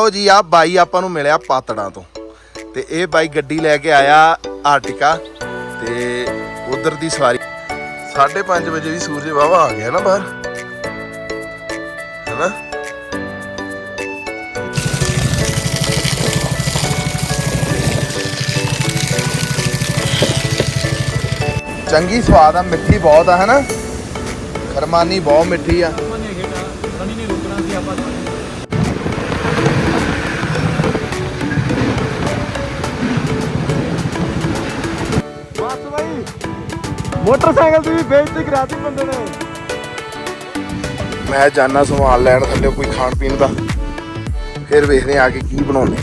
ਉਹ ਜੀ ਆ ਬਾਈ ਆਪਾਂ ਨੂੰ ਮਿਲਿਆ ਪਾਤੜਾਂ ਤੋਂ। ਤੇ ਇਹ ਬਾਈ ਗੱਡੀ ਲੈ ਕੇ ਆਇਆ ਆਰਟਿਕਾ, ਤੇ ਉਧਰ ਦੀ ਸਵਾਰੀ। 5:30 ਵਜੇ ਵੀ ਸੂਰਜ ਵਾਵਾ ਆ ਗਿਆ ਨਾ ਬਾਹਰ। ਹੈਨਾ? ਚੰਗੀ ਸਵਾਦ ਆ, ਮਿੱਠੀ ਬਹੁਤ ਆ, ਹੈਨਾ? ਖਰਮਾਨੀ ਬਹੁਤ ਮਿੱਠੀ ਆ। ਮੋਟਰਸਾਈਕਲ ਦੀ ਵੀ ਬੇਇੱਜ਼ਤੀ ਕਰਾਤੀ ਬੰਦੇ ਨੇ ਮੈਂ ਜਾਣਾ ਸਮਾਨ ਲੈਣ ਥੱਲੇ ਕੋਈ ਖਾਣ ਪੀਣ ਦਾ ਫਿਰ ਵੇਖਦੇ ਆ ਕਿ ਕੀ ਬਣਾਉਣੇ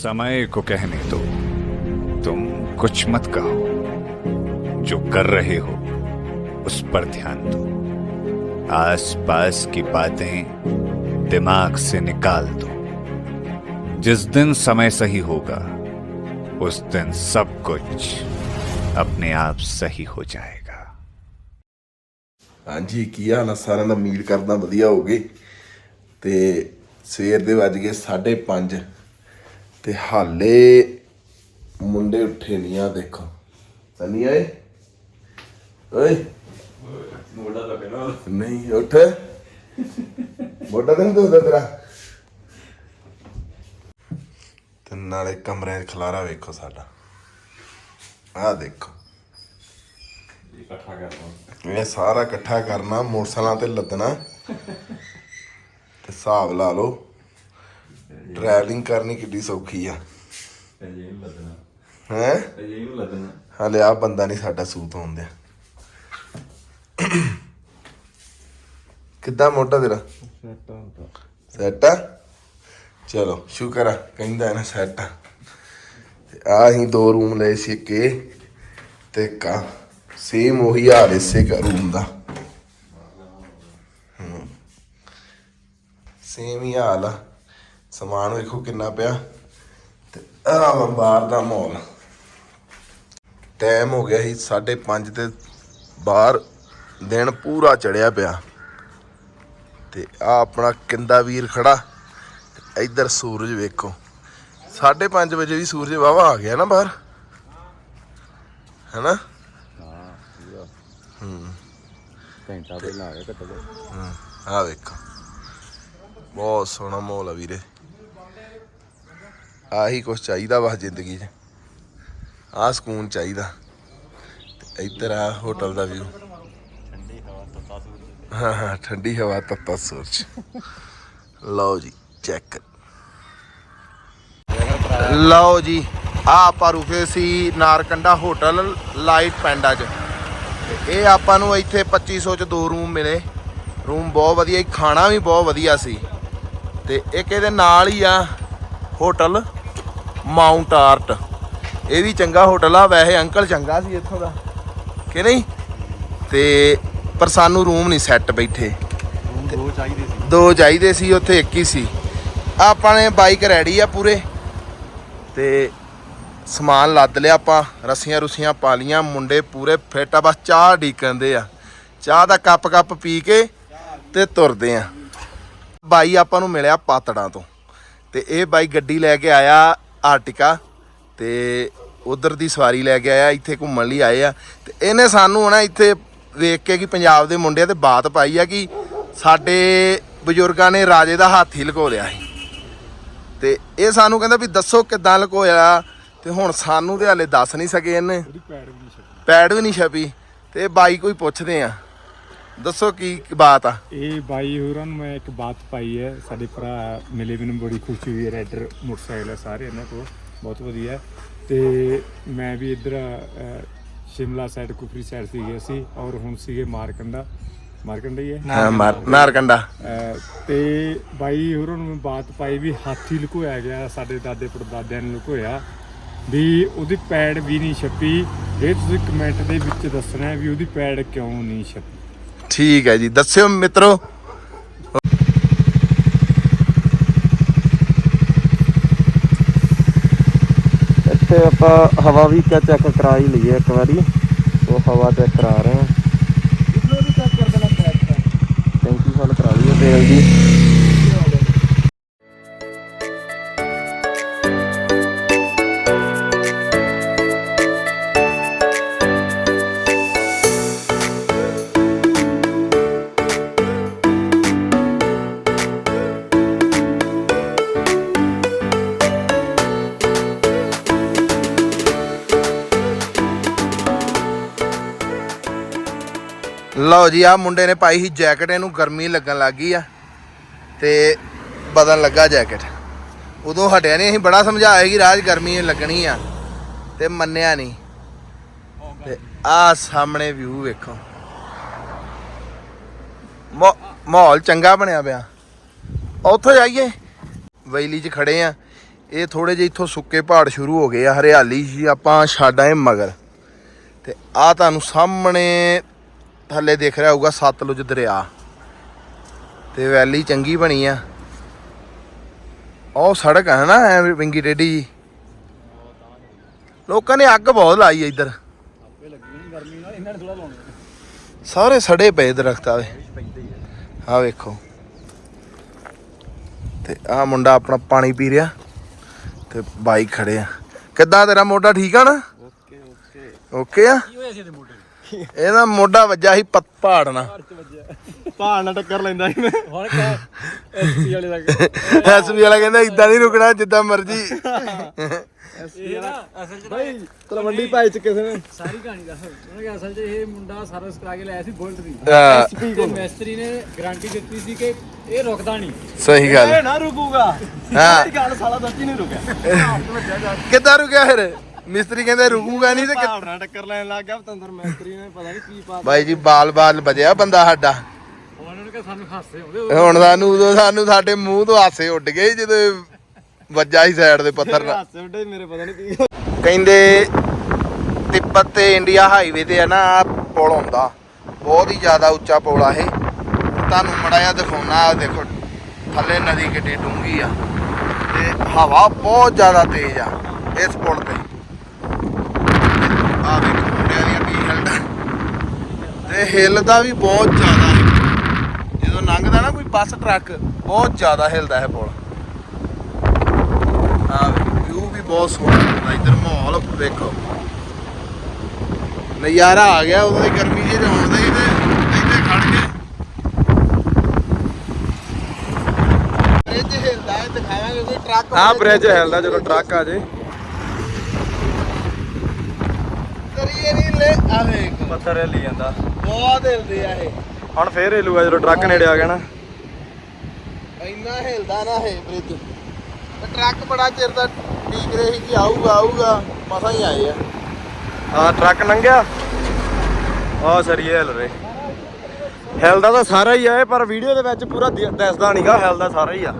समय को कहने दो तुम कुछ मत कहो जो कर रहे हो उस पर ध्यान दो आस पास की बातें दिमाग से निकाल दो जिस दिन समय सही होगा उस दिन सब कुछ अपने आप सही हो जाएगा ਹਾਂਜੀ ਕੀ ਹਾਲ ਆ ਸਾਰਿਆਂ ਦਾ ਉਮੀਦ ਕਰਦਾ ਵਧੀਆ ਹੋਗੇ ਤੇ ਸਵੇਰ ਦੇ ਵੱਜ ਗਏ 5:30 ਤੇ ਹਾਲੇ ਮੁੰਡੇ ਉੱਠੇ ਨਹੀਂ ਆ ਦੇਖੋ ਸਨੀ ਆਏ ਓਏ ਮੋਢਾ ਲੱਗਣਾ ਨਹੀਂ ਉੱਠ ਮੋਢਾ ਤਾਂ ਨਹੀਂ ਦੁਖਦਾ ਤੇਰਾ ਤੇ ਨਾਲੇ ਕਮਰੇ 'ਚ ਖਲਾਰਾ ਵੇਖੋ ਸਾਡਾ। ਆਹ ਦੇਖੋ। ਇਹ ਸਾਰਾ ਇਕੱਠਾ ਕਰਨਾ ਮੋਟਰਸਾਈਕਲਾਂ ਤੇ ਲੱਦਣਾ। ਤੇ ਹਿਸਾਬ ਲਾ ਲਓ ਡਰਾਈਵਿੰਗ ਕਰਨੀ ਕਿੱਡੀ ਸੌਖੀ ਆ। ਹੈ? ਹਲੇ ਆ ਬੰਦਾ ਨਹੀਂ ਸਾਡਾ ਸੂਤ ਹੁੰਦਿਆ ਕਿੱਦਾਂ ਮੋਟਾ ਤੇਰਾ? ਸੈਟ ਆ? ਚਲੋ, ਸ਼ੁਕਰ ਆ, ਕਹਿੰਦਾ ਨਾ ਸੈਟ ਆ। ਤੇ ਆ ਅਸੀਂ ਦੋ ਰੂਮ ਲਏ ਸੀ ਕੇ ਤੇ ਕਾ ਸੇਮ ਉਹੀ ਹਾਲ ਇਸੇ ਘਰ ਰੂਮ ਦਾ। ਸੇਮ ਹੀ ਹਾਲ ਆ। ਸਮਾਨ ਵੇਖੋ ਕਿੰਨਾ ਪਿਆ। ਤੇ ਆ ਬਾਹਰ ਦਾ ਮਾਹੌਲ। ਟਾਈਮ ਹੋ ਗਿਆ ਸੀ 5:30 ਤੇ ਬਾਹਰ ਦਿਨ ਪੂਰਾ ਚੜਿਆ ਪਿਆ। ਤੇ ਆ ਆਪਣਾ ਕਿੰਦਾ ਵੀਰ ਖੜਾ। ਇੱਧਰ ਸੂਰਜ ਵੇਖੋ। 5:30 ਵਜੇ ਵੀ ਸੂਰਜ ਵਾਵਾ ਆ ਗਿਆ ਨਾ ਬਾਹਰ? ਹੈਨਾ? ਘੰਟਾ ਪਹਿਲਾਂ ਆ ਗਿਆ ਘੱਟੋ ਘੱਟ। ਆ ਵੇਖੋ। ਬਹੁਤ ਸੋਹਣਾ ਮਾਹੌਲ ਆ ਵੀਰੇ। ਆਹੀ ਕੁਛ ਚਾਹੀਦਾ ਵਾ ਜ਼ਿੰਦਗੀ 'ਚ। ਆਹ ਸਕੂਨ ਚਾਹੀਦਾ। ਇੱਧਰ ਆ ਹੋਟਲ ਦਾ ਵਿਊ ਹਾਂ ਹਾਂ ਠੰਡੀ ਹਵਾ ਤੱਤਾ ਸੂਰਜ। ਲਓ ਜੀ। ਚੈੱਕ। ਲਓ ਜੀ ਆ ਆਪਾਂ ਰੁਕੇ ਸੀ ਨਾਰਕੰਡਾ ਹੋਟਲ ਲਾਈਟ ਪੈਂਡਾ 'ਚ। ਇਹ ਆਪਾਂ ਨੂੰ ਇੱਥੇ 2500 ਚ ਦੋ ਰੂਮ ਮਿਲੇ। ਰੂਮ ਬਹੁਤ ਵਧੀਆ ਸੀ ਖਾਣਾ ਵੀ ਬਹੁਤ ਵਧੀਆ ਸੀ। ਤੇ ਇੱਕ ਇਹਦੇ ਨਾਲ ਹੀ ਆ ਹੋਟਲ ਮਾਊਂਟ ਆਰਟ। ਇਹ ਵੀ ਚੰਗਾ ਹੋਟਲ ਆ ਵੈਸੇ ਅੰਕਲ ਚੰਗਾ ਸੀ ਇੱਥੋਂ ਦਾ। ਕਿ ਨਹੀਂ? ਤੇ ਪਰ ਸਾਨੂੰ ਰੂਮ ਨਹੀਂ ਸੈੱਟ ਬੈਠੇ। ਦੋ ਚਾਹੀਦੇ ਸੀ। ਦੋ ਚਾਹੀਦੇ ਸੀ ਉੱਥੇ ਇੱਕ ਹੀ ਸੀ। ਆਪਾਂ ਨੇ ਬਾਈਕ ਰੈਡੀ ਆ ਪੂਰੇ। ਤੇ ਸਮਾਨ ਲੱਦ ਲਿਆ ਆਪਾਂ, ਰੱਸੀਆਂ ਰੁੱਸੀਆਂ ਪਾ ਲੀਆਂ ਮੁੰਡੇ ਪੂਰੇ ਫਿੱਟ ਆ, ਬਸ ਚਾਹ ਢੀਕਣਦੇ ਆ। ਚਾਹ ਦਾ ਕੱਪ ਕੱਪ ਪੀ ਕੇ ਤੇ ਤੁਰਦੇ ਆ। ਬਾਈ ਆਪਾਂ ਨੂੰ ਮਿਲਿਆ ਪਾਤੜਾਂ ਤੋਂ। ਤੇ ਇਹ ਬਾਈ ਗੱਡੀ ਲੈ ਕੇ ਆਇਆ ਆਰਟਿਕਾ, ਤੇ ਉਧਰ ਦੀ ਸਵਾਰੀ ਲੈ ਕੇ ਆਇਆ, ਇੱਥੇ ਘੁੰਮਣ ਲਈ ਆਏ ਆ। ਤੇ ਇਹਨੇ ਸਾਨੂੰ ਹਨਾ ਇੱਥੇ ਵੇਖ ਕੇ ਕਿ ਪੰਜਾਬ ਦੇ ਮੁੰਡਿਆਂ ਤੇ ਬਾਤ ਪਾਈ ਆ ਕਿ ਸਾਡੇ ਬਜ਼ੁਰਗਾਂ ਨੇ ਰਾਜੇ ਦਾ ਹੱਥ ਹੀ ਲਕੋ ਲਿਆ ਸੀ। ਤੇ ਇਹ ਸਾਨੂੰ ਕਹਿੰਦਾ ਵੀ ਦੱਸੋ ਕਿੱਦਾਂ ਲਕੋਇਆ ਤੇ ਹੁਣ ਸਾਨੂੰ ਤੇ ਹਲੇ ਦੱਸ ਨਹੀਂ ਸਕੇ ਇਹਨੇ। ਪੈੜ ਵੀ ਨਹੀਂ ਛਪੀ। ਤੇ ਬਾਈ ਕੋਈ ਪੁੱਛਦੇ ਆ। ਦੱਸੋ ਕੀ ਬਾਤ ਆ। ਇਹ ਬਾਈ ਹੋਰਾਂ ਨੂੰ ਮੈਂ ਇੱਕ ਬਾਤ ਪਾਈ ਹੈ ਸਾਡੇ ਭਰਾ ਮਿਲੇ ਮੈਨੂੰ ਬੜੀ ਖੁਸ਼ੀ ਹੋਈ ਹੈ ਰੈਡਰ ਮੋਟਰਸਾਈਕਲ ਹੈ ਸਾਰੇ ਇਹਨਾਂ ਕੋਲ ਬਹੁਤ ਵਧੀਆ। ਤੇ ਮੈਂ ਵੀ ਇੱਧਰ ਸ਼ਿਮਲਾ ਸਾਈਡ ਕੁਫਰੀ ਸਾਈਡ ਸੀਗੇ ਅਸੀਂ ਔਰ ਹੁਣ ਸੀਗੇ ਮਾਰਕੰਡਾ। ਮਾਰਕੰਡਾ ਹੀ ਹੈ। ਹਾਂ, ਮਾਰ ਨਾਰਕੰਡਾ ਅਹ, ਤੇ ਬਾਈ ਹੋਰਾਂ ਨੂੰ ਮੈਂ ਬਾਤ ਪਾਈ ਵੀ ਹਾਥੀ ਲੁਕੋਇਆ ਗਿਆ ਸਾਡੇ ਦਾਦੇ ਪੜਦਾਦਿਆਂ ਨੇ ਲੁਕੋਇਆ। ਵੀ ਉਹਦੀ ਪੈੜ ਵੀ ਨਹੀਂ ਛਪੀ। ਇਹ ਤੁਸੀਂ ਕਮੈਂਟ ਦੇ ਵਿੱਚ ਦੱਸਣਾ ਹੈ ਵੀ ਉਹਦੀ ਪੈੜ ਕਿਉਂ ਨਹੀਂ ਛਪੀ? ਠੀਕ ਹੈ ਜੀ ਦੱਸਿਓ ਮਿੱਤਰੋ। ਇੱਥੇ ਆਪਾਂ ਹਵਾ ਵੀ ਚੈੱਕ ਕਰਾ ਹੀ ਲਈਏ ਇੱਕ ਵਾਰੀ। ਉਹ ਹਵਾ ਚੈੱਕ ਕਰਾ ਰਹੇ ਹਾਂ। ਟੈਂਕੀ ਲਓ ਜੀ ਆ ਮੁੰਡੇ ਨੇ ਪਾਈ ਸੀ ਜੈਕਟ, ਇਹਨੂੰ ਗਰਮੀ ਲੱਗਣ ਲੱਗ ਗਈ ਆ। ਤੇ ਬਦਨ ਲੱਗਾ ਜੈਕਟ। ਉਦੋਂ ਹਟਿਆ ਨਹੀਂ ਅਸੀਂ ਬੜਾ ਸਮਝਾਇਆ ਕਿ ਰਾਜ ਗਰਮੀ ਲੱਗਣੀ ਆ ਤੇ ਮੰਨਿਆ ਨਹੀਂ ਤੇ ਆ ਸਾਹਮਣੇ ਵਿਊ ਵੇਖੋ। ਮਾ- ਮਾਹੌਲ ਚੰਗਾ ਬਣਿਆ ਪਿਆ। ਉੱਥੋਂ ਜਾਈਏ। ਵੈਲੀ 'ਚ ਖੜੇ ਆ। ਇਹ ਥੋੜੇ ਜਿਹੇ ਇੱਥੋਂ ਸੁੱਕੇ ਪਹਾੜ ਸ਼ੁਰੂ ਹੋ ਗਏ ਆ, ਹਰਿਆਲੀ ਜੀ ਆਪਾਂ ਛੱਡ ਆਏ ਮਗਰ। ਤੇ ਆ ਤੁਹਾਨੂੰ ਸਾਹਮਣੇ ਥੱਲੇ ਦਿਖ ਰਿਹਾ ਹੋਊਗਾ ਸਤਲੁਜ ਦਰਿਆ। ਤੇ ਵੈਲੀ ਚੰਗੀ ਬਣੀ ਆ। ਉਹ ਸੜਕ ਹੈ ਨਾ ਐ ਵਿੰਗੀ ਟੇਢੀ ਜੀ। ਲੋਕਾਂ ਨੇ ਅੱਗ ਬਹੁਤ ਲਾਈ ਆ ਇੱਧਰ। ਸਾਰੇ ਸੜੇ ਪਏ ਦਰਖਤ ਆਵੇ ਆ। ਵੇਖੋ। ਤੇ ਆ ਮੁੰਡਾ ਆਪਣਾ ਪਾਣੀ ਪੀ ਰਿਹਾ ਤੇ ਬਾਈਕ ਖੜੇ ਆ। ਕਿੱਦਾਂ ਤੇਰਾ ਮੋਢਾ ਠੀਕ ਆ ਨਾ? Okay okay. ਓਕੇ ਆ? ਇਹਦਾ ਮੋਢਾ ਵੱਜਾ ਸੀ ਪਤ ਪਹਾੜ ਨਾਲ ਪਹਾੜ ਨਾਲ ਟੱਕਰ ਲੈਂਦਾ ਸੀ ਮੈਂ। ਹੁਣ ਕਹ ਐਸਪੀ ਵਾਲੇ ਦਾ ਐਸਪੀ ਵਾਲਾ ਕਹਿੰਦਾ ਇਦਾਂ ਨਹੀਂ ਰੁਕਣਾ ਜਿੱਦਾਂ ਮਰਜ਼ੀ। ਇਹ ਨਾ ਅਸਲ ਚ ਭਾਈ ਤਲਵੰਡੀ ਭਾਈ ਚ ਕਿਸੇ ਨੇ। ਸਾਰੀ ਕਹਾਣੀ ਦੱਸ। ਉਹਨਾਂ ਕਿ ਅਸਲ 'ਚ ਇਹ ਮੁੰਡਾ ਸਰਵਿਸ ਕਰਾ ਕੇ ਲਿਆਇਆ ਸੀ ਬੁਲਟ ਦੀ। ਹਾਂ, ਤੇ ਮਿਸਤਰੀ ਨੇ ਗਾਰੰਟੀ ਦਿੱਤੀ ਸੀ ਕਿ ਇਹ ਰੁਕਦਾ ਨਹੀਂ। ਸਹੀ ਗੱਲ। ਇਹ ਨਾ ਰੁਕੂਗਾ। ਹਾਂ। ਇਹ ਗੱਲ ਸਾਲਾ ਸੱਚੀ ਨਹੀਂ ਰੁਕਿਆ। ਕਿੱਦਾਂ ਰੁਕਿਆ ਫਿਰ? ਮਿਸਤਰੀ ਕਹਿੰਦੇ ਰੁਕੂਗਾ ਨਹੀਂ ਤੇ ਕਿ- ਨਾਲ ਟੱਕਰ ਲੈਣ ਲੱਗ ਗਿਆ ਪਤੰਦਰ ਮੈਸਤਰੀ ਨੇ ਪਤਾ ਨਹੀਂ ਕੀ ਪਾ ਬਾਈ ਜੀ ਬਾਲ ਬਾਲ ਵਜਿਆ ਬੰਦਾ ਸਾਡਾ। ਉਹਨਾਂ ਨੇ ਕਿਹਾ ਸਾਨੂੰ ਹਾਸੇ ਆਉਂਦੇ ਹੁਣ ਸਾਨੂੰ ਉਦੋਂ ਸਾਨੂੰ ਸਾਡੇ ਮੂੰਹ ਤੋਂ ਹਾਸੇ ਉੱਡ ਗਏ ਜਦੋਂ ਵੱਜਾ ਸੀ ਸਾਈਡ ਦੇ ਪੱਥਰ ਨਾਲ। ਹਾਸੇ ਉੱਡੇ ਮੇਰੇ ਪਤਾ ਨਹੀਂ ਕੀ। ਕਹਿੰਦੇ ਤਿੱਬਤ ਤੇ ਇੰਡੀਆ ਹਾਈਵੇ ਤੇ ਆ ਨਾ ਆਹ ਪੁਲ ਹੁੰਦਾ। ਬਹੁਤ ਹੀ ਜ਼ਿਆਦਾ ਉੱਚਾ ਪੁਲ ਆ ਇਹ। ਤੁਹਾਨੂੰ ਮੜਾ ਜਿਹਾ ਦਿਖਾਉਣਾ ਆ ਦੇਖੋ ਥੱਲੇ ਨਦੀ ਕਿੱਡੀ ਡੂੰਘੀ ਆ। ਤੇ ਹਵਾ ਬਹੁਤ ਜ਼ਿਆਦਾ ਤੇਜ਼ ਆ ਇਸ ਪੁਲ ਤੇ ਆ ਦੇਖੋ ਮੁੰਡਿਆਂ ਦੀਆਂ ਕੀ ਹਿਲਦਾ ਤੇ ਹਿੱਲਦਾ ਵੀ ਬਹੁਤ ਜ਼ਿਆਦਾ ਹੈ। ਜਦੋਂ ਲੰਘਦਾ ਨਾ ਕੋਈ ਬੱਸ ਟਰੱਕ ਬਹੁਤ ਜ਼ਿਆਦਾ ਹਿਲਦਾ ਹੈ ਪੁਲ। ਆ ਵਿਊ ਵੀ ਬਹੁਤ ਸੋਹਣਾ ਹੁੰਦਾ ਇੱਧਰ ਮਾਹੌਲ ਵੇਖੋ। ਨਜ਼ਾਰਾ ਆ ਗਿਆ ਉਦੋਂ ਦੀ ਗਰਮੀ ਤੇ ਆਉਂਦਾ ਹੀ ਤੇ ਇੱਥੇ ਖੜ ਕੇ ਬ੍ਰਿਜ ਹਿਲਦਾ ਹੈ ਦਿਖਾਵਾਂਗੇ ਕੋਈ ਟਰੱਕ ਹਾਂ ਬ੍ਰਿਜ ਹਿਲਦਾ ਜਦੋਂ ਟਰੱਕ ਆ ਜੇ। ਕਰੀਏ ਨਹੀਂ ਲੈ ਆ ਵੇਖ ਪੱਥਰ ਹਿੱਲੀ ਜਾਂਦਾ। ਬਹੁਤ ਹਿਲਦੇ ਆ ਇਹ। ਹੁਣ ਫੇਰ ਹਿਲੂਗਾ ਜਦੋਂ ਟਰੱਕ ਨੇੜੇ ਆ ਗਿਆ ਨਾ। ਇੰਨਾ ਹਿਲਦਾ ਨਾ ਇਹ ਬ੍ਰਿਜ ਤੇ ਟਰੱਕ ਬੜਾ ਚਿਰ ਦਾ ਡੀਕ ਰਹੇ ਕਿ ਆਊਗਾ ਆਊਗਾ ਮਸਾਂ ਹੀ ਆਏ ਆ। ਆ ਟਰੱਕ ਲੰਘਿਆ। ਆ ਸਰੀਏ ਹਿਲ ਰਹੇ। ਹਿਲਦਾ ਤਾਂ ਸਾਰਾ ਹੀ ਆ ਇਹ ਪਰ ਵੀਡੀਓ ਦੇ ਵਿੱਚ ਪੂਰਾ ਦਿ- ਦਿਸਦਾ ਨਹੀਂਗਾ ਹਿਲਦਾ ਸਾਰਾ ਹੀ ਆ।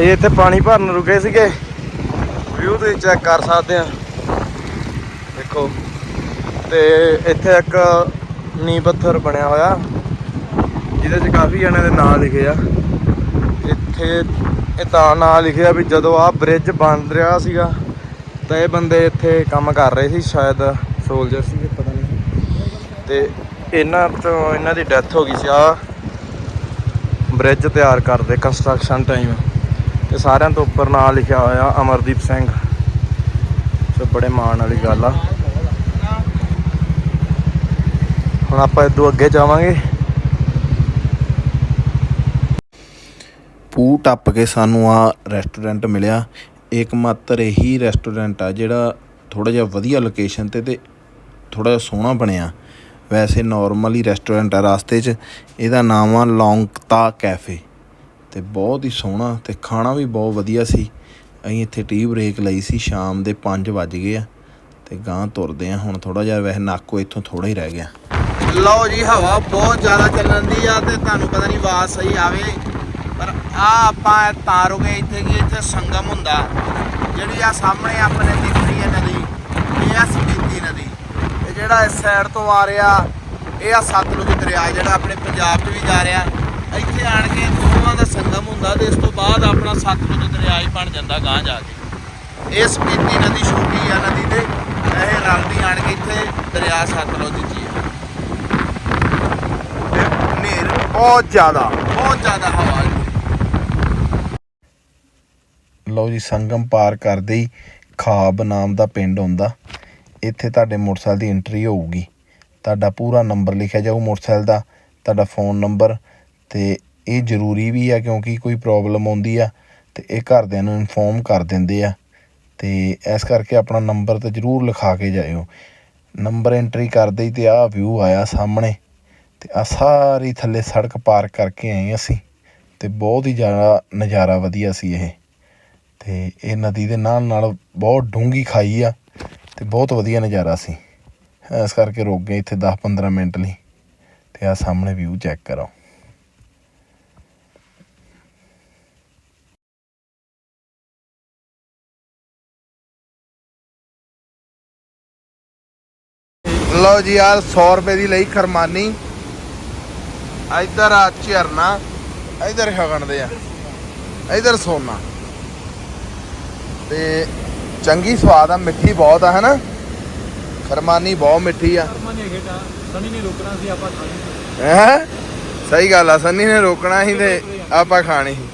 ਇਹ ਇੱਥੇ ਪਾਣੀ ਭਰਨ ਰੁਕੇ ਸੀਗੇ। ਵਿਊ ਤੁਸੀਂ ਚੈੱਕ ਕਰ ਸਕਦੇ ਆ। ਦੇਖੋ। ਤੇ ਇੱਥੇ ਇੱਕ ਨੀ ਪੱਥਰ ਬਣਿਆ ਹੋਇਆ। ਜਿਹਦੇ 'ਚ ਕਾਫੀ ਜਣਿਆਂ ਦੇ ਨਾਂ ਲਿਖੇ ਆ। ਇੱਥੇ ਇਹ ਤਾਂ ਨਾਂ ਲਿਖਿਆ ਵੀ ਜਦੋਂ ਆਹ ਬ੍ਰਿਜ ਬਣ ਰਿਹਾ ਸੀਗਾ, ਤਾਂ ਇਹ ਬੰਦੇ ਇੱਥੇ ਕੰਮ ਕਰ ਰਹੇ ਸੀ, ਸ਼ਾਇਦ ਸੋਲਜਰ ਸੀ, ਪਤਾ ਨਹੀਂ। ਤੇ ਇਹਨਾਂ ਤੋਂ ਇਹਨਾਂ ਦੀ ਡੈਥ ਹੋ ਗਈ ਸੀ। ਆ ਬ੍ਰਿਜ ਤਿਆਰ ਕਰਦੇ ਕੰਸਟਰਕਸ਼ਨ ਟਾਈਮ ਤੇ ਸਾਰਿਆਂ ਤੋਂ ਉੱਪਰ ਨਾਂ ਲਿਖਿਆ ਹੋਇਆ ਅਮਰਦੀਪ ਸਿੰਘ। ਸੋ ਬੜੇ ਮਾਣ ਵਾਲੀ ਗੱਲ ਆ। ਹੁਣ ਆਪਾਂ ਇਦੋਂ ਅੱਗੇ ਜਾਵਾਂਗੇ। ਪੂ ਟੱਪ ਕੇ ਸਾਨੂੰ ਆ ਰੈਸਟੋਰੈਂਟ ਮਿਲਿਆ। ਇੱਕ ਮਾਤਰ ਇਹੀ ਰੈਸਟੋਰੈਂਟ ਆ ਜਿਹੜਾ ਥੋੜਾ ਜਿਹਾ ਵਧੀਆ ਲੋਕੇਸ਼ਨ ਤੇ ਤੇ ਥੋੜਾ ਜਿਹਾ ਸੋਹਣਾ ਬਣਿਆ। ਵੈਸੇ ਨਾਰਮਲ ਰੈਸਟੋਰੈਂਟ ਆ ਰਸਤੇ 'ਚ। ਇਹਦਾ ਨਾਮ ਆ ਲੌਂਗਤਾ ਕੈਫੇ। ਤੇ ਬਹੁਤ ਹੀ ਸੋਹਣਾ ਤੇ ਖਾਣਾ ਵੀ ਬਹੁਤ ਵਧੀਆ ਸੀ। ਅਸੀਂ ਇੱਥੇ ਟੀ ਬ੍ਰੇਕ ਲਈ ਸੀ, ਸ਼ਾਮ ਦੇ 5 ਵੱਜ ਗਏ ਆ ਤੇ ਗਾਂ ਤੁਰਦੇ ਆ। ਹੁਣ ਥੋੜਾ ਜਿਹਾ ਵੈਸੇ ਨਾਕੋ ਇੱਥੋਂ ਥੋੜਾ ਹੀ ਰਹਿ ਗਿਆ। ਲਓ ਜੀ, ਹਵਾ ਬਹੁਤ ਜ਼ਿਆਦਾ ਚੱਲਣ ਦੀ ਆ ਤੇ ਤੁਹਾਨੂੰ ਪਤਾ ਨਹੀਂ ਆਵਾਜ਼ ਸਹੀ ਆਵੇ, ਪਰ ਆ ਆਪਾਂ ਤਾਂ ਰੁਕੇ ਇੱਥੇ ਕਿ ਇੱਥੇ ਸੰਗਮ ਹੁੰਦਾ। ਜਿਹੜੀ ਆ ਸਾਹਮਣੇ ਆਪਣੇ ਦਿਖ ਰਹੀ ਹੈ ਨਦੀ, ਇਹ ਆ ਸਪੀਤੀ ਨਦੀ। ਤੇ ਜਿਹੜਾ ਇਸ ਸਾਈਡ ਤੋਂ ਆ ਰਿਹਾ, ਇਹ ਆ ਸਤਲੁਜ ਦਰਿਆ ਜਿਹੜਾ ਆਪਣੇ ਪੰਜਾਬ 'ਚ ਵੀ ਜਾ ਰਿਹਾ। ਇੱਥੇ ਆਣ ਕੇ ਦੋਵਾਂ ਦਾ ਸੰਗਮ ਹੁੰਦਾ ਤੇ ਇਸ ਤੋਂ ਬਾਅਦ ਆਪਣਾ ਸਤਲੁਜ ਦਰਿਆ ਹੀ ਬਣ ਜਾਂਦਾ ਗਾਂ ਜਾ ਕੇ। ਇਹ ਸਪੀਤੀ ਨਦੀ ਛੋਟੀ ਆ ਨਦੀ ਤੇ, ਇਹ ਰਲਦੀ ਆਣ ਕੇ ਇੱਥੇ ਦਰਿਆ ਸਤਲੁਜ ਜੀ ਹੈ ਤੇ ਬਹੁਤ ਜ਼ਿਆਦਾ ਬਹੁਤ ਜ਼ਿਆਦਾ ਹਵਾ ਲਓ ਜੀ, ਸੰਗਮ ਪਾਰ ਕਰਦੇ ਹੀ ਖਾਬ ਨਾਮ ਦਾ ਪਿੰਡ ਹੁੰਦਾ। ਇੱਥੇ ਤੁਹਾਡੇ ਮੋਟਰਸਾਈਕਲ ਦੀ ਐਂਟਰੀ ਹੋਊਗੀ। ਤੁਹਾਡਾ ਪੂਰਾ ਨੰਬਰ ਲਿਖਿਆ ਜਾਊ ਮੋਟਰਸਾਈਕਲ ਦਾ, ਤੁਹਾਡਾ ਫੋਨ ਨੰਬਰ ਤੇ ਇਹ ਜ਼ਰੂਰੀ ਵੀ ਆ ਕਿਉਂਕਿ ਕੋਈ ਪ੍ਰੋਬਲਮ ਆਉਂਦੀ ਆ ਤੇ ਇਹ ਘਰਦਿਆਂ ਨੂੰ ਇਨਫੋਰਮ ਕਰ ਦਿੰਦੇ ਆ ਅਤੇ ਇਸ ਕਰਕੇ ਆਪਣਾ ਨੰਬਰ ਤਾਂ ਜ਼ਰੂਰ ਲਿਖਾ ਕੇ ਜਾਇਓ। ਨੰਬਰ ਐਂਟਰੀ ਕਰਦੇ ਹੀ ਤੇ ਆਹ ਵਿਊ ਆਇਆ ਸਾਹਮਣੇ ਅਤੇ ਆਹ ਸਾਰੀ ਥੱਲੇ ਸੜਕ ਪਾਰ ਕਰਕੇ ਆਏ ਅਸੀਂ ਅਤੇ ਬਹੁਤ ਹੀ ਜ਼ਿਆਦਾ ਨਜ਼ਾਰਾ ਵਧੀਆ ਸੀ ਇਹ। ਅਤੇ ਇਹ ਨਦੀ ਦੇ ਨਾਲ ਨਾਲ ਬਹੁਤ ਡੂੰਗੀ ਖਾਈ ਆ ਅਤੇ ਬਹੁਤ ਵਧੀਆ ਨਜ਼ਾਰਾ ਸੀ। ਇਸ ਕਰਕੇ ਰੁਕ ਗਏ ਇੱਥੇ 10-15 ਮਿੰਟ ਲਈ ਅਤੇ ਆਹ ਸਾਹਮਣੇ ਵਿਊ ਚੈੱਕ ਕਰੋ ਲਓ ਜੀ ਆ 100 ਰੁਪਏ ਦੀ ਲਈ ਖਰਮਾਨੀ। ਇੱਧਰ ਆ ਝਰਨਾ ਇੱਧਰ ਖਗਣਦੇ ਆ ਇੱਧਰ ਸੋਨਾ। ਤੇ ਚੰਗੀ ਸਵਾਦ ਆ ਮਿੱਠੀ ਬਹੁਤ ਆ ਹਨਾ? ਖਰਮਾਨੀ ਬਹੁਤ ਮਿੱਠੀ ਆ। ਸਨੀ ਨੇ ਰੋਕਣਾ ਸੀ ਆਪਾਂ ਖਾਣੀ ਹੈ? ਸਹੀ ਗੱਲ ਆ ਸੰਨੀ ਨੇ ਰੋਕਣਾ ਸੀ ਤੇ ਆਪਾਂ ਖਾਣੀ ਸੀ।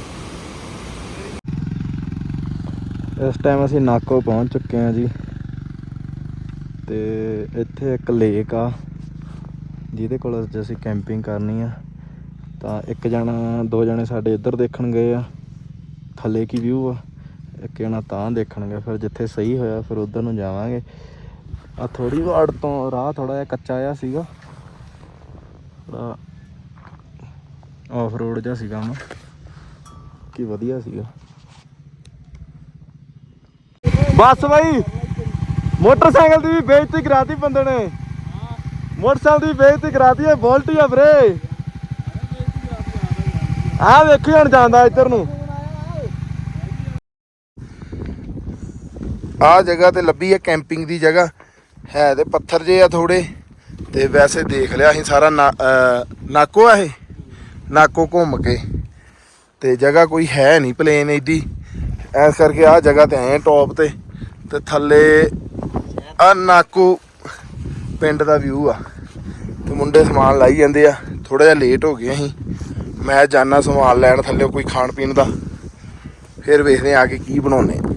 ਇਸ ਟਾਈਮ ਅਸੀਂ ਨਾਕੋ ਪਹੁੰਚ ਚੁੱਕੇ ਹਾਂ ਜੀ। ਤੇ ਇੱਥੇ ਇੱਕ ਲੇਕ ਆ, ਜਿਹਦੇ ਕੋਲ ਅੱਜ ਅਸੀਂ ਕੈਂਪਿੰਗ ਕਰਨੀ ਆ। ਤਾਂ ਇੱਕ ਜਣਾ, ਦੋ ਜਣੇ ਸਾਡੇ ਇੱਧਰ ਦੇਖਣ ਗਏ ਆ, ਥੱਲੇ ਕੀ ਵਿਊ ਆ? ਇੱਕ ਜਣਾ ਤਾਂ ਦੇਖਣ ਗਏ ਫਿਰ ਜਿੱਥੇ ਸਹੀ ਹੋਇਆ, ਫਿਰ ਉਧਰ ਨੂੰ ਜਾਵਾਂਗੇ। ਆ ਥੋੜੀ ਵਾਰ ਤੋਂ ਰਾਹ ਥੋੜਾ ਜਿਹਾ ਕੱਚਾ ਜਿਹਾ ਸੀਗਾ। ਥੋੜਾ ਆਫ ਰੋਡ ਜਿਹਾ ਸੀਗਾ ਨਾ ਕੀ ਵਧੀਆ ਸੀਗਾ। ਬਸ ਬਾਈ! ਮੋਟਰਸਾਈਕਲ ਦੀ ਵੀ ਬੇਇੱਜ਼ਤੀ ਕਰਾਤੀ ਬੰਦੇ ਨੇ। ਮੋਟਰਸਾਈਕਲ ਦੀ ਬੇਇੱਜ਼ਤੀ ਕਰਾਤੀ ਹੈ, ਬੋਲਟੀ ਆ ਵੀਰੇ। ਆ ਵੇਖੀ ਹੁਣ ਜਾਂਦਾ ਇੱਧਰ ਨੂੰ। ਆ ਜਗ੍ਹਾ ਤੇ ਲੱਭੀ ਹੈ ਕੈਂਪਿੰਗ ਦੀ ਜਗ੍ਹਾ। ਹੈ ਤੇ ਪੱਥਰ ਜੇ ਆ ਥੋੜੇ ਤੇ ਵੈਸੇ ਦੇਖ ਲਿਆ ਅਸੀਂ ਸਾਰਾ ਨਾਕੋ ਆ ਇਹ। ਨਾਕੋ ਘੁੰਮ ਕੇ। ਤੇ ਜਗ੍ਹਾ ਕੋਈ ਹੈ ਨਹੀਂ ਪਲੇਨ ਏਡੀ। ਐਸ ਕਰਕੇ ਆ ਜਗ੍ਹਾ ਤੇ ਆਏ ਟੌਪ ਤੇ। ਤੇ ਥੱਲੇ ਆ ਨਾਕੋ ਪਿੰਡ ਦਾ ਵਿਊ ਆ। ਤੇ ਮੁੰਡੇ ਸਮਾਨ ਲਾਈ ਜਾਂਦੇ ਆ। ਥੋੜਾ ਜਿਹਾ ਲੇਟ ਹੋ ਗਏ ਅਸੀਂ। ਮੈਂ ਜਾਣਾ ਸਮਾਨ ਲੈਣ ਥੱਲੇ ਕੋਈ ਖਾਣ ਪੀਣ ਦਾ। ਫਿਰ ਵੇਖਦੇ ਆ ਕੇ ਕੀ ਬਣਾਉਨੇ ਆ।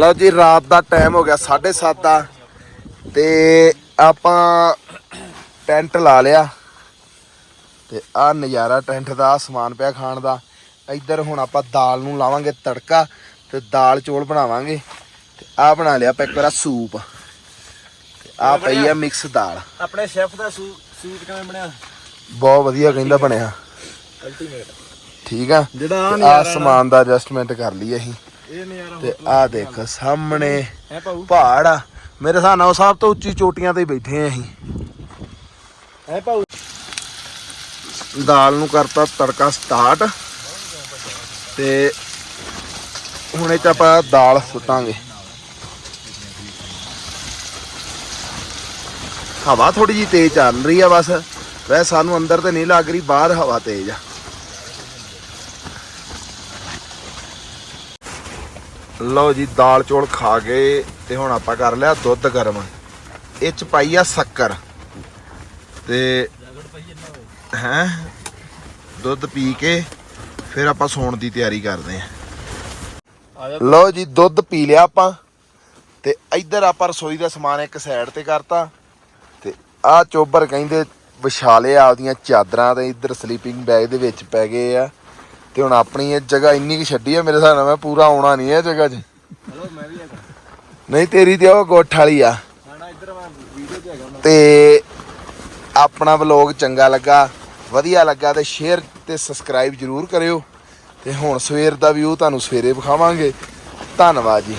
ਲਓ ਜੀ ਰਾਤ ਦਾ ਟਾਈਮ ਹੋ ਗਿਆ 7:30 ਦਾ। ਤੇ ਆਪਾਂ ਟੈਂਟ ਲਾ ਲਿਆ। ਤੇ ਆ ਨਜ਼ਾਰਾ ਟੈਂਟ ਦਾ ਸਮਾਨ ਪਿਆ ਖਾਣ ਦਾ। ਇੱਧਰ ਹੁਣ ਆਪਾਂ ਦਾਲ ਨੂੰ ਲਾਵਾਂਗੇ ਤੜਕਾ ਤੇ ਦਾਲ ਚੋਲ ਬਣਾਵਾਂਗੇ। ਤੇ ਆ ਬਣਾ ਲਿਆ ਆਪਾਂ ਇੱਕ ਵਾਰਾ ਸੂਪ। ਆ ਪਈ ਆ ਮਿਕਸ ਦਾਲ। ਆਪਣੇ ਸ਼ੈਫ ਦਾ ਸੂਟ ਕਿਵੇਂ ਬਣਿਆ? ਬਹੁਤ ਵਧੀਆ ਕਹਿੰਦਾ ਬਣਿਆ। ਅਲਟੀਮੇਟ ਠੀਕ ਆ? ਜਿਹੜਾ ਆ ਸਮਾਨ ਦਾ ਐਡਜਸਟਮੈਂਟ ਕਰ ਲਈ ਅਸੀਂ। ਤੇ ਆ ਦੇਖ ਸਾਹਮਣੇ ਪਹਾੜ ਆ। ਮੇਰੇ ਹਿਸਾਬ ਨਾਲ ਸਭ ਤੋਂ ਉੱਚੀ ਚੋਟੀਆਂ ਤੇ ਬੈਠੇ ਆ ਅਸੀਂ। ਹੈ ਪਾਉ ਦਾਲ ਨੂੰ ਕਰਤਾ ਤੜਕਾ ਸਟਾਰਟ। ਤੇ ਹੁਣ ਇਹ ਚ ਆਪਾਂ ਦਾਲ ਸੁੱਟਾਂਗੇ। ਹਵਾ ਥੋੜੀ ਜੀ ਤੇਜ਼ ਚੱਲ ਰਹੀ ਆ ਬਸ। ਵੈਸੇ ਸਾਨੂੰ ਅੰਦਰ ਤੇ ਨਹੀਂ ਲੱਗ ਰਹੀ ਬਾਹਰ ਹਵਾ ਤੇਜ਼ ਆ। ਲਓ ਜੀ, ਦਾਲ ਚੌਲ ਖਾ ਗਏ ਤੇ ਹੁਣ ਆਪਾਂ ਕਰ ਲਿਆ ਦੁੱਧ ਗਰਮ। ਇਹ ਚ ਪਾਈ ਆ ਸ਼ੱਕਰ। ਤੇ ਹੈ, ਦੁੱਧ ਪੀ ਕੇ ਫਿਰ ਆਪਾਂ ਸੌਣ ਦੀ ਤਿਆਰੀ ਕਰਦੇ ਆ ਲਓ ਜੀ, ਦੁੱਧ ਪੀ ਲਿਆ ਆਪਾਂ। ਤੇ ਇੱਧਰ ਆਪਾਂ ਰਸੋਈ ਦਾ ਸਮਾਨ ਇੱਕ ਸਾਈਡ ਤੇ ਕਰਤਾ। ਤੇ ਆ ਚੋਬਰ ਕਹਿੰਦੇ ਵਿਛਾਲੇ ਆਪਦੀਆਂ ਚਾਦਰਾਂ ਤੇ ਇੱਧਰ ਸਲੀਪਿੰਗ ਬੈਗ ਦੇ ਵਿੱਚ ਪੈ ਗਏ ਆ। ਤੇ ਹੁਣ ਆਪਣੀ ਇਹ ਜਗ੍ਹਾ ਇੰਨੀ ਕਿ ਛੱਡੀ ਆ ਮੇਰੇ ਹਿਸਾਬ ਨਾਲ ਮੈਂ ਪੂਰਾ ਆਉਣਾ ਨਹੀਂ ਇਹ ਜਗ੍ਹਾ 'ਚ। ਨਹੀਂ ਤੇਰੀ ਤੇ ਉਹ ਗੋਠ ਵਾਲੀ ਆ। ਤੇ ਆਪਣਾ ਵਲੌਗ ਚੰਗਾ ਲੱਗਾ ਵਧੀਆ ਲੱਗਾ ਤੇ ਸ਼ੇਅਰ ਤੇ ਸਬਸਕ੍ਰਾਈਬ ਜਰੂਰ ਕਰਿਓ। ਤੇ ਹੁਣ ਸਵੇਰ ਦਾ ਵਿਊ ਤੁਹਾਨੂੰ ਸਵੇਰੇ ਵਿਖਾਵਾਂਗੇ। ਧੰਨਵਾਦ ਜੀ।